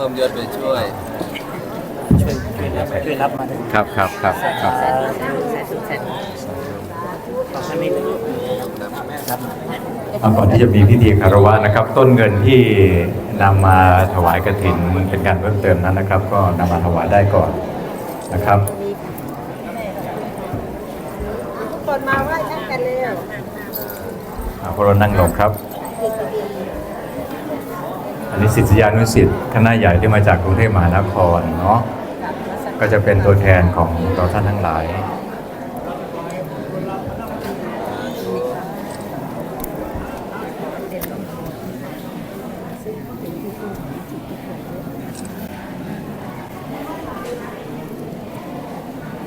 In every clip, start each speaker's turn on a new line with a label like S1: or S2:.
S1: เพิ่มยศไปช่วย
S2: ช่วยช่วยรับช่วยรับมาด้วย
S3: ครับครับครับครับ
S2: สาธุสาธุสาธุขอบคุณนี่รับ
S3: เอาก่อนที่จะมีพิธีคารวะนะครับ ต้นเงินที่นำมาถวายกฐินเป็นการเพิ่มเติมนั้นนะครับ ก็นำมาถวายได้ก่อนนะครับ
S4: คนมาไหว้ท่านกันเร็ว
S3: อ่าพวกเรานั่งลงครับอั นนี้ศิษยานุศิษย์คณะใหญ่ที่มาจากกรุงเทพมหานครเนาะก็จะเป็นตัวแทนของเราท่านทั้งหลาย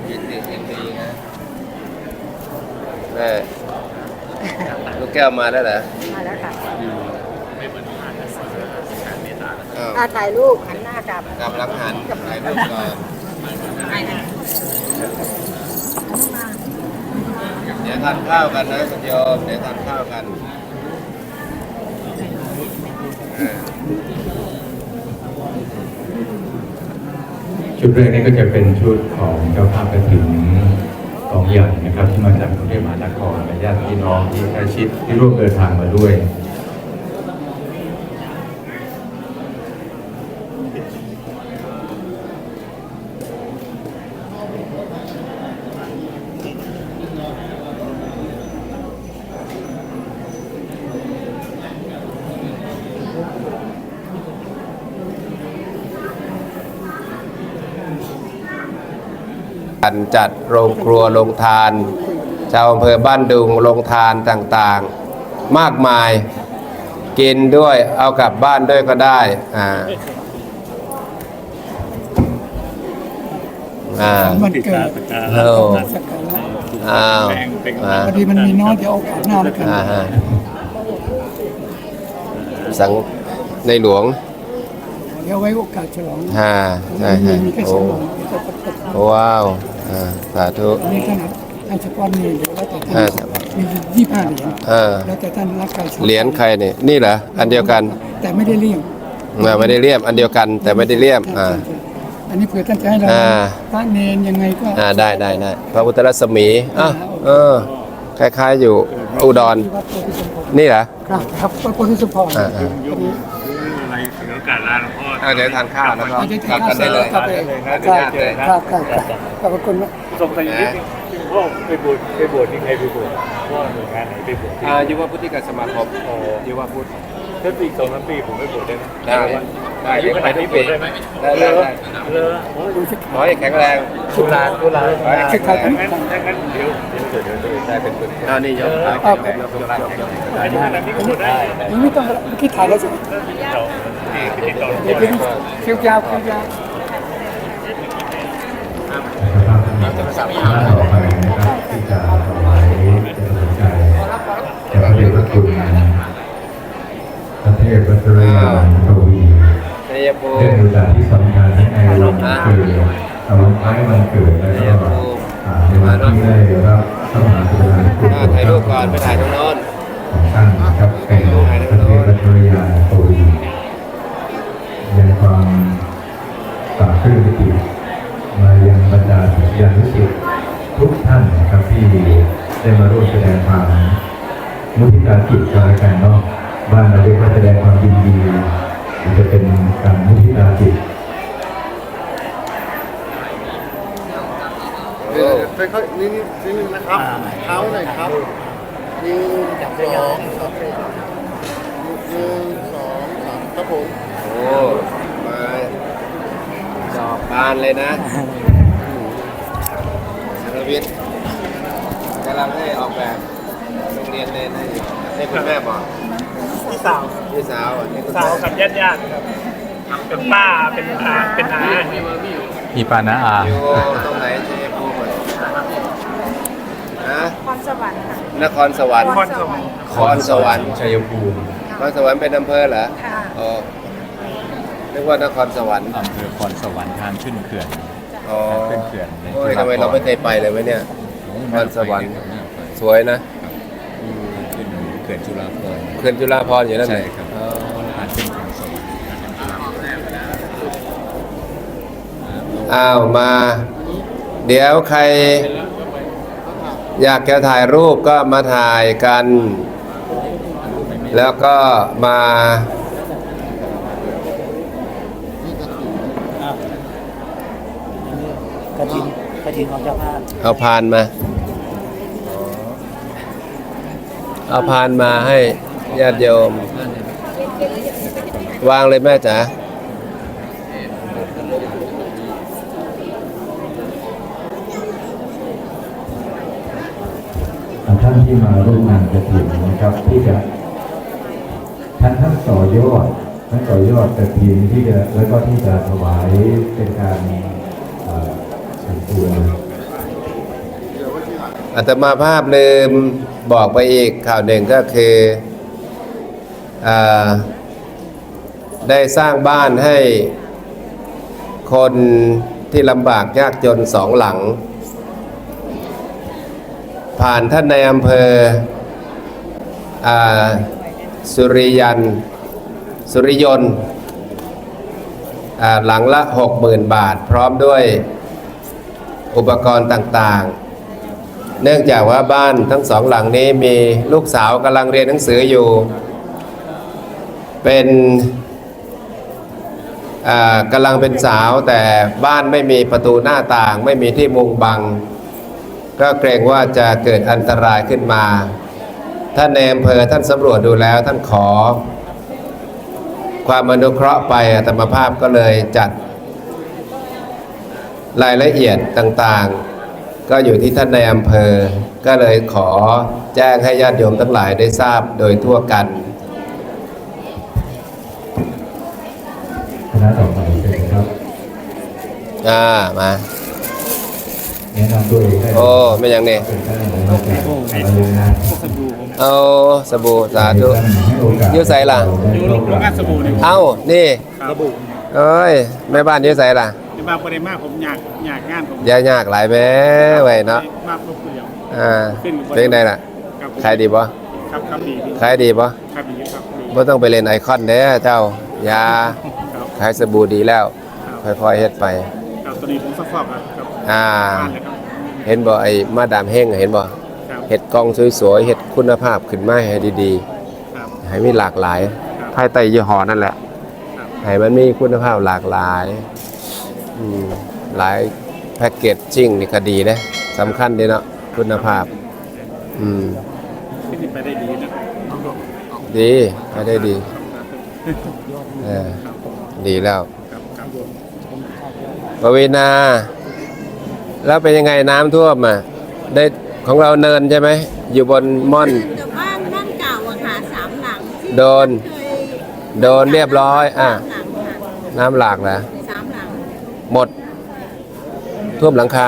S1: ยินดียินดีนะแม่ลูกแก้วมาแล้วเหรอ
S4: มาแล้วค่ะ
S1: อ้าว
S4: อาถ่ายรูปหันหน้ากลับ
S1: กลับหลังหันถ่ายรูปก่อนเดี๋ยวทานข้าวกันนะคุณโยมเดี๋ยวทานข้าวกันอ่า
S3: ชุดแรกนี้ก็จะเป็นชุดของเจ้าภาพกฐินกองใหญ่นะครับ ที่มาจากกรุงเทพมหานครและญาติพี่น้องที่ใกล้ชิดที่ร่วมเดินทางมาด้วย
S1: การจัดโรงครัวโรงทาน ชาวอำเภอบ้านดุงโรงทานต่างๆ มากมายกินด้วยเอากลับบ้านด้วยก็ได้อ่าอ่า
S5: วันเกิด
S1: โอ้
S5: สักการะ
S1: อ้าวอ่า
S5: พอดีมันมีน้อยเดี๋ยวโอกาสหน้าแล้วกัน
S1: อ่าฮะสังในหลวง
S5: เดี๋ยวไว้โอกาสฉลอง
S1: ฮ่าใช่
S5: มี
S1: ใช่
S5: มีแค่
S1: โอ้
S5: สองวันเดี๋ยวจะประกบ
S1: ว้าวอ่าสาธุ
S5: อันนี้ขนาดท่านเฉพาะนี่เดี๋ยวแล้วแต่ท่าน
S1: อ่า
S5: มียี่ห้าเหรียญ
S1: เออ
S5: แล้วแต่ท่านรักใครชอบ
S1: เหรียญใครเนี่ยนี่เหรออันเดียวกัน
S5: แต่ไม่ได้เลี่ยม
S1: อ่าไม่ได้เลี่ยม อันเดียวกันแต่ไม่ได้เลี่ยมอ่า
S5: อันนี้เผื่อท่านจะให้เรา
S1: อ่า
S5: พระเนนยังไงก็
S1: อ่าได้ได้ได้พระพุทธรัศมีอะเออคล้ายๆอยู่อุดร
S5: ที่วัดโพธิสมพร
S1: นี่เหรอ
S5: ครับครับวัดโพธิสมพร
S1: อ่าอ่า
S5: พอดี
S1: อ่าเดี๋ยวทานข้าวแล้วก็
S5: อาจจะ
S1: กลับกันได้เลย
S5: ครับ
S1: อ
S5: ค
S1: นุ
S5: รับ
S1: ญาตเลย
S5: ครับครับขอบคุณมาก
S6: สงสัยอยู่นิดนึงพ่อไปบวชไปบวชนี่ใครไปบวชพ่อหน่วยงานไหนไปบวช
S1: อ่ายุวพุทธิกสมาคมยุวพุทธ
S6: ถ้าปีสองสามปีผมไปบวชได้ไหม
S1: ได้ได้
S6: อายุ
S1: เดี๋ยว
S6: ข
S1: ไป
S6: นาด
S1: ทุ
S6: นี้
S1: ก
S6: บ
S1: ปี
S6: วชได้ไหม
S1: ได้ได้ได้
S6: เลอ
S1: ขอให้แข็งแรงทุลาทุลาขอให้แข็งแรง
S6: ถ้างั้นถ้างั้นเดี๋ยวเดี๋ยวเดี๋ยวเดี๋ยว
S1: ได้เป็นคนอ่านี่ยกขา
S5: ครับ
S1: แข็งแรงยกขาแข็งแรง
S6: อายุขนาดนี้ก็บวชได้
S5: ยังไม่ต้องเมื่อกี้ถ่ายแล้วใช่ไหม
S6: เราติดต่อ
S5: เดี๋ยวไปดูคิวยาวคิวยาว
S3: นะครับหน้าต่อไปนะครับที่จะถว พระเทพรัตนยานทวี
S1: ชัยภู
S3: เรื่อง
S1: มิ
S3: โอกาที่สำคัญในวันเกิดเอาวันคล้ายวันเกิดแล้วก็ในวันที่ได้รับพระมหากรุณาธิคุณ
S1: อ่าถ่ายรูปก่อนไปถ่ายตรงโน้น
S3: ของท่านนะครับเป็นพระเทพรัตนยานทวียังความปราบปลื้มปิติมายังบรรดาศิษยานุศิษย์ทุกท่านนะครับที่ได้มาร่วมแสดงความมุทิตาจิตกันและกันเนาะ บ้านเราเรียกว่าแสดงความยินดีมันจะเป็นการมุทิตาจิต
S7: ค่อยๆนี่นี่นิดนึงนะครับเท้าหน่อยครับหนึ่งสองสามหนึ่งสองสามครับผม
S1: โอ้มาดอกบานเลยนะสรวิทย์กำลังให้ออกแบบโรงเรียนเลยนะให้คุณแม่บอก
S6: พี่สาว
S1: พี่สาวอะนี่คุณ
S6: สาว
S1: แม่
S6: กับญาติญาติครับเป็นป้าเป็นอาเป็นน้า
S3: มีปานะอา
S1: อยู่ตรงไหนชัยภูมิอะนะ
S4: พรสวรรค์ค่ะ
S1: นครสวรรค์
S6: พรสวรรค์
S1: นครสวรรค์
S3: ชัยภูมิ
S1: นครสวรรค์เป็นอำเภอเหรอ
S4: ค่ะ
S1: อ๋อนึกว่านครสวรรค์
S3: อำเภอพรสวรรค์ทางขึ้นเขื่อน
S1: อ๋อ
S3: ขึ้นเขื่อนใน
S1: โอ้ย
S3: จุฬาภรณ์
S1: ทำไมเราไม่เคยไปเลยวะเนี่ย นครสวรรค์ สวยนะ
S3: ขึ้นเขื่อนจุฬาภรณ์
S1: เขื่อนจุฬาภรณ์อยู่นั่น
S3: ใช่
S1: เลย
S3: ครับ
S1: อ๋อ
S3: ผ่านเส้นทางสวรรค์
S1: อ้าวมา เดี๋ยวใคร อยากจะถ่ายรูปก็มาถ่ายกัน แล้วก็มา
S2: กระถิ่นกระถิ่นของเจ้าภาพ
S1: เอาพานมา เอาพานมาให้ญาติโยม วางเลยแม่จ๋า
S3: ท่านที่มาร่วมงานกระถิ่นนะครับที่จะท่านท่านต่อยอดท่านต่อยอดกระถิ่นที่จะแล้วก็ที่จะถวายเป็นการเอ่อส่วนตัว
S1: อาตมาภาพลืม บอกไปอีกข่าวหนึ่งก็คืออได้สร้างบ้านให้คนที่ลำบากยากจนสองหลัง ผ่านท่านในอำเภออสุริยัน สุริยนหลังละ60,000บาท พร้อมด้วยอุปกรณ์ต่างๆ เนื่องจากว่าบ้านทั้งสองหลังนี้มีลูกสาวกำลังเรียนหนังสืออยู่ เป็นกำลังเป็นสาวแต่บ้านไม่มีประตูหน้าต่าง ไม่มีที่มุงบัง ก็เกรงว่าจะเกิดอันตรายขึ้นมา ท่านในอำเภอท่านสำรวจดูแล้วท่านขอ ความอนุเคราะห์ไปอาตมภาพก็เลยจัดรายละเอียดต่างๆ ก็อยู่ที่ท่านในอำเภอ ก็เลยขอแจ้งให้ญาติโยมทั้งหลายได้ทราบโดยทั่วกัน
S3: คณะต่อไปเป็นครับ
S1: อ่ามา
S3: แนะนำตัวเองได้
S1: โอ้ไม่ยังเนี่ย
S3: เป็นท่านในโอกาสอะไรนะ
S1: เอาสบู่สาธุ
S3: ให้โอกาส
S1: อยู่ไสล่ะ
S6: อยู่โรงงานสบู่เนี่ย
S1: เอ้านี่
S6: สบู่
S1: เอ้ยแม่บ้านอยื้อใส่ล่ะ
S6: ที่มาประเด็นมากผมอยากอยากงานผม
S1: ยายากหลายแม่ไว้เนาะ
S6: มากเพื่อเดียว
S1: อ่าเป็นไงล่ะ
S6: ครับผม
S1: ขายดีปะ
S6: ครับครับดีดี
S1: ขายดีปะ
S6: ครับดีครับดี
S1: ไม่ต้องไปเล่นไอคอนเด้อเจ้ายา
S6: ครับ
S1: ขายสบู่ดีแล้ว
S6: ครับ
S1: ค่อยๆเฮ็ดไป
S6: ครับตัวนี้ผมสักฟอกครับครับ
S1: อ่า
S6: บ้านเลยครับ
S1: เห็นบ่ไอ้มาดามเฮงเห็นบ่
S6: ครับ
S1: เห็ดกองสวยๆเห็ดคุณภาพขึ้นมาให้ดี
S6: ครับ
S1: ๆให้มีหลากหลาย
S6: ครับ
S1: ภายใต้ยี่ห้อนั่นแหละ
S6: ครับ
S1: ให้มันมีคุณภาพหลากหลายอืม หลายแพ็กเกจจิ้งนี่ก็ดีนะสำคัญดีเนาะคุณภาพ อืม
S6: ที่ไปได้ดีนะ
S1: ดีให้ได้ดีเออดีแล้ว
S6: ครับครับผม
S1: ปวีนา แล้วเป็นยังไงน้ำท่วมอะได้ของเราเนินใช่ไหม อยู่บนม่อน
S4: แต่บ้านบ้านเก่าอะค่ะสามหลังที่
S1: โดน
S4: เคย
S1: โดนเรียบร้อย อะ
S4: สามหลังค่ะ
S1: น้ำหลากนะ
S4: สาม ห
S1: มดท่วมหลังคา